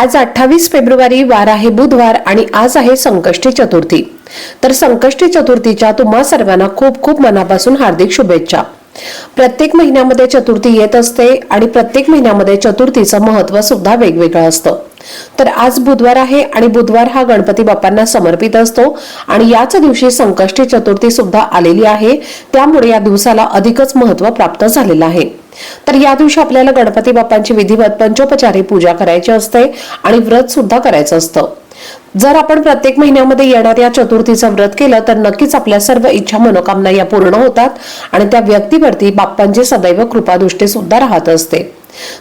आज अठ्ठावीस फेब्रुवारी वार आहे बुधवार आणि आज आहे संकष्टी चतुर्थी. तर संकष्टी चतुर्थीच्या तुम्हा सर्वांना खूप खूप मनापासून हार्दिक शुभेच्छा. प्रत्येक महिन्यामध्ये चतुर्थी येत असते आणि प्रत्येक महिन्यामध्ये चतुर्थीचं महत्त्व सुद्धा वेगवेगळं असतं. तर आज बुधवार आहे आणि बुधवार हा गणपती बाप्पांना समर्पित असतो आणि याच दिवशी संकष्टी चतुर्थी सुद्धा आलेली आहे. त्यामुळे या दिवसाला अधिकच महत्त्व प्राप्त झालेलं आहे. तर या दिवशी आपल्याला गणपती बाप्पांची विधिवत पंचोपचारी पूजा करायची असते आणि व्रत सुद्धा करायचं असतं. जर आपण प्रत्येक महिन्यामध्ये येणाऱ्या चतुर्थीचं व्रत केलं तर नक्कीच आपल्या सर्व इच्छा मनोकामना या पूर्ण होतात आणि त्या व्यक्तीवरती बाप्पांची सदैव कृपादृष्टी सुद्धा राहत असते.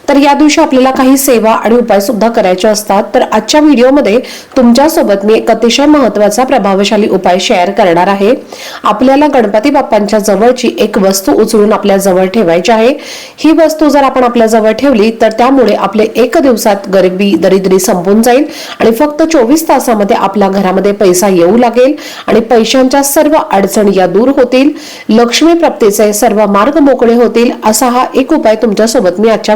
तर या दिवशी आपल्याला काही सेवा आणि उपाय सुद्धा करायचे असतात. तर आजच्या व्हिडिओमध्ये तुमच्यासोबत मी एक अतिशय महत्त्वाचा प्रभावशाली उपाय शेअर करणार आहे. आपल्याला गणपती बाप्पांच्या जवळची एक वस्तू उचलून आपल्या जवळ ठेवायची आहे. ही वस्तू जर आपण आपल्या जवळ ठेवली तर त्यामुळे आपले एक दिवसात गरिबी दरिद्री संपून जाईल आणि फक्त चोवीस तासामध्ये आपल्या घरामध्ये पैसा येऊ लागेल आणि पैशांच्या सर्व अडचणी या दूर होतील. लक्ष्मी प्राप्तीचे सर्व मार्ग मोकळे होतील असा हा एक उपाय तुमच्यासोबत मी आजच्या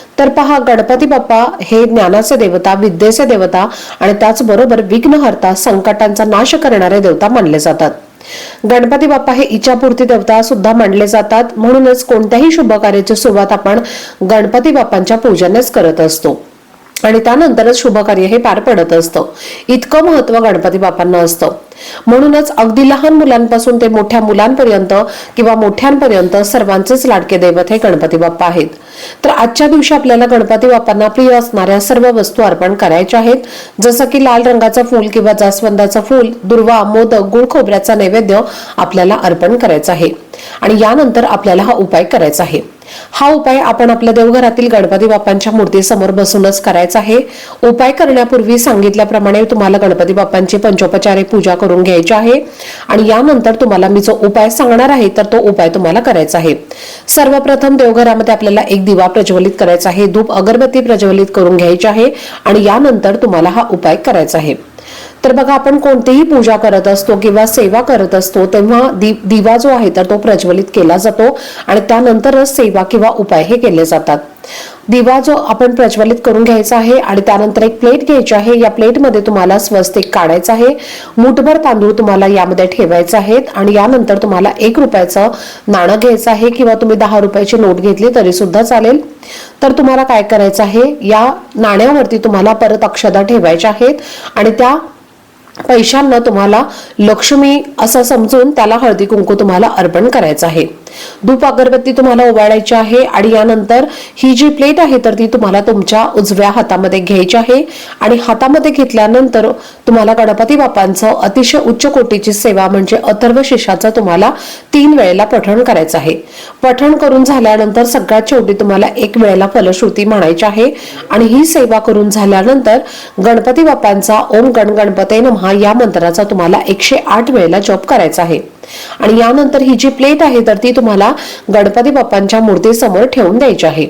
तर पहा गणपती बाप्पा हे ज्ञानाचे देवता विद्येचे देवता आणि त्याचबरोबर विघ्नहर्ता संकटांचा नाश करणारे देवता मानले जातात. गणपती बाप्पा हे इच्छापूर्ती देवता सुद्धा मानले जातात. म्हणूनच कोणत्याही शुभ कार्याची सुरुवात आपण गणपती बाप्पांच्या पूजनेच करत असतो. आणि त्यानंतरच शुभ कार्य हे पार पडत असतं. इतकं महत्त्व गणपती बाप्पांना असतं. म्हणूनच अगदी लहान मुलांपासून ते मोठ्या मुलांपर्यंत किंवा मोठ्यांपर्यंत सर्वांचेच लाडके दैवत हे गणपती बाप्पा आहेत. तर आजच्या दिवशी आपल्याला गणपती बाप्पांना प्रिय असणाऱ्या सर्व वस्तू अर्पण करायच्या आहेत. जसं की लाल रंगाचं फूल किंवा जास्वंदाचं फूल दुर्वा मोदक गुळ खोबऱ्याचा नैवेद्य आपल्याला अर्पण करायचा आहे. आणि यानंतर आपल्याला हा उपाय करायचा आहे. हा उपाय आपण आपल्या देवघरातील गणपती बाप्पांच्या मूर्तीसमोर बसूनच करायचा आहे. उपाय करण्यापूर्वी सांगितल्याप्रमाणे तुम्हाला गणपती बाप्पांची पंचोपचारे पूजा करून घ्यायची आहे. आणि यानंतर तुम्हाला मी जो उपाय सांगणार आहे तर तो उपाय तुम्हाला करायचा आहे. सर्वप्रथम देवघरामध्ये आपल्याला एक दिवा प्रज्वलित करायचा आहे धूप अगरबत्ती प्रज्वलित करून घ्यायची आहे आणि यानंतर तुम्हाला हा उपाय करायचा आहे. तर बघा आपण कोणतीही पूजा करत असतो किंवा सेवा करत असतो तेव्हा दिवा जो आहे तर तो प्रज्वलित केला जातो आणि त्यानंतरच सेवा किंवा उपाय हे केले जातात. दिवा जो आपण प्रज्वलित करून घ्यायचा आहे आणि त्यानंतर एक प्लेट घ्यायची आहे. या प्लेटमध्ये तुम्हाला स्वस्तिक काढायचं आहे. मुठभर तांदूळ तुम्हाला यामध्ये ठेवायचे आहेत आणि यानंतर तुम्हाला एक रुपयाचं नाणं घ्यायचं आहे किंवा तुम्ही दहा रुपयाची नोट घेतली तरी सुद्धा चालेल. तर तुम्हाला काय करायचं आहे? या नाण्यावरती तुम्हाला परत अक्षदा ठेवायच्या आहेत आणि त्या पैशांना तुम्हाला लक्ष्मी असं समजून त्याला हळदी कुंकू तुम्हाला अर्पण करायचं आहे. धूप अगरबत्ती तुम्हाला उभारायची आहे आणि यानंतर ही जी प्लेट आहे तर ती तुम्हाला तुमच्या उजव्या हातामध्ये घ्यायची आहे. आणि हातामध्ये घेतल्यानंतर तुम्हाला गणपती बाप्पांचं अतिशय उच्च कोटीची सेवा म्हणजे अथर्व शिष्याचं तुम्हाला तीन वेळेला पठण करायचं आहे. पठण करून झाल्यानंतर सगळ्यात शेवटी तुम्हाला एक वेळेला फलश्रुती म्हणायची आहे. आणि ही सेवा करून झाल्यानंतर गणपती बाप्पांचा ओम गण गणपते नमहा या मंत्राचा तुम्हाला एकशे आठ वेळेला जप करायचा आहे. आणि यानंतर ही जी प्लेट आहे तर ती तुम्हाला गणपती बाप्पांच्या मूर्तीसमोर ठेवून द्यायची आहे.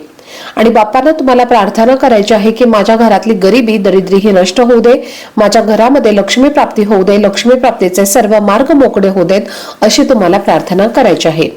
आणि बाप्पांना तुम्हाला प्रार्थना करायची आहे की माझ्या घरातली गरिबी दरिद्री ही नष्ट होऊ दे माझ्या घरामध्ये लक्ष्मी प्राप्ती होऊ दे लक्ष्मी प्राप्तीचे सर्व मार्ग मोकळे होऊ देत अशी तुम्हाला प्रार्थना करायची आहे.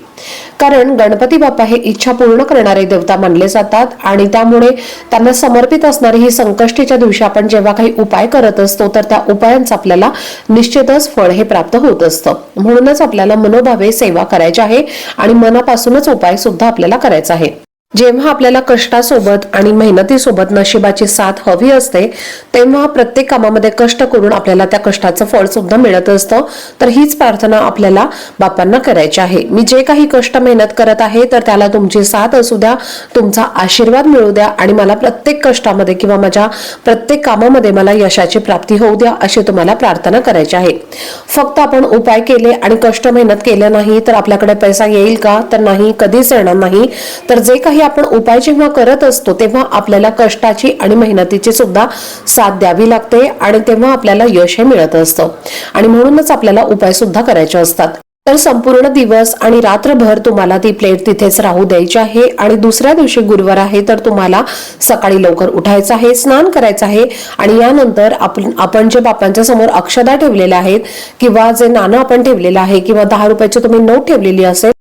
कारण गणपती बाप्पा हे इच्छा पूर्ण करणारे देवता मानले जातात आणि त्यामुळे त्यांना समर्पित असणारी ही संकष्टीच्या दिवशी आपण जेव्हा काही उपाय करत असतो तर त्या उपायांचं आपल्याला निश्चितच फळ हे प्राप्त होत असतं. म्हणूनच आपल्याला मनोभावे सेवा करायची आहे आणि मनापासूनच उपाय सुद्धा आपल्याला करायचा आहे. जेव्हा आपल्याला कष्टासोबत आणि मेहनतीसोबत नशिबाची साथ हवी असते तेव्हा प्रत्येक कामामध्ये कष्ट करून आपल्याला त्या कष्टाचं फळ सुद्धा मिळत असतं. तर हीच प्रार्थना आपल्याला बापांना करायची आहे. मी जे काही कष्ट मेहनत करत आहे तर त्याला तुमची साथ असू द्या तुमचा आशीर्वाद मिळू द्या आणि मला प्रत्येक कष्टामध्ये किंवा माझ्या प्रत्येक कामामध्ये मला यशाची प्राप्ती होऊ द्या अशी तुम्हाला प्रार्थना करायची आहे. फक्त आपण उपाय केले आणि कष्ट मेहनत केलं नाही तर आपल्याकडे पैसा येईल का? तर नाही कधीच येणार नाही. तर जे काही आपण उपाय जेव्हा करत असतो तेव्हा आपल्याला कष्टाची आणि मेहनतीची सुद्धा साथ द्यावी लागते आणि तेव्हा आपल्याला यश हे मिळत असतं. आणि म्हणूनच आपल्याला उपाय सुद्धा करायचे असतात. तर संपूर्ण दिवस आणि रात्रभर तुम्हाला ती प्लेट तिथेच राहू द्यायची आहे आणि दुसऱ्या दिवशी गुरुवार आहे तर तुम्हाला सकाळी लवकर उठायचं आहे स्नान करायचं आहे आणि यानंतर आपण आपण जे बापांच्या समोर अक्षदा ठेवलेल्या आहेत किंवा जे नाणं आपण ठेवलेलं आहे किंवा दहा रुपयाची तुम्ही नोट ठेवलेली असेल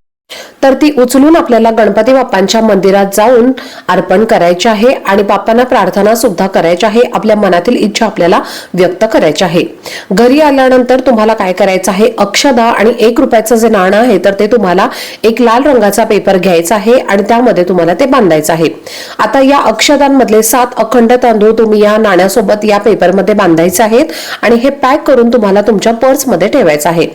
तर ती उचलून आपल्याला गणपती बाप्पांच्या मंदिरात जाऊन अर्पण करायचे आहे आणि बाप्पांना प्रार्थना सुद्धा करायची आहे. आपल्या मनातील इच्छा आपल्याला व्यक्त करायची आहे. घरी आल्यानंतर तुम्हाला काय करायचं आहे? अक्षदा आणि एक रुपयाचं जे नाणं आहे तर ते तुम्हाला एक लाल रंगाचा पेपर घ्यायचा आहे आणि त्यामध्ये तुम्हाला ते बांधायचं आहे. आता या अक्षदांमधले सात अखंड तांदूळ तुम्ही या नाण्यासोबत या पेपरमध्ये बांधायचे आहेत आणि हे पॅक करून तुम्हाला तुमच्या पर्समध्ये ठेवायचं आहे.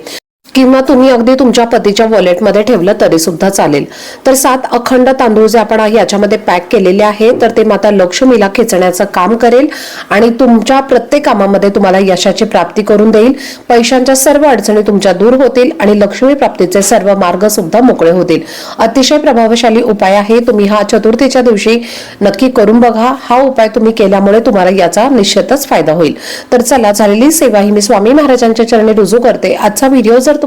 किंवा तुम्ही अगदी तुमच्या पतीच्या वॉलेटमध्ये ठेवलं तरी सुद्धा चालेल. तर सात अखंड तांदूळ जे आपण याच्यामध्ये पॅक केलेले आहे तर ते माता लक्ष्मीला खेचण्याचं काम करेल आणि तुमच्या प्रत्येक कामामध्ये तुम्हाला यशाची प्राप्ती करून देईल. पैशांच्या सर्व अडचणी तुमच्या दूर होतील आणि लक्ष्मी प्राप्तीचे सर्व मार्ग सुद्धा मोकळे होतील. अतिशय प्रभावशाली उपाय आहे. तुम्ही हा चतुर्थीच्या दिवशी नक्की करून बघा. हा उपाय तुम्ही केल्यामुळे तुम्हाला याचा निश्चितच फायदा होईल. तर चला झालेली सेवा ही मी स्वामी महाराजांच्या चरणी रुजू करते. आजचा व्हिडिओ जर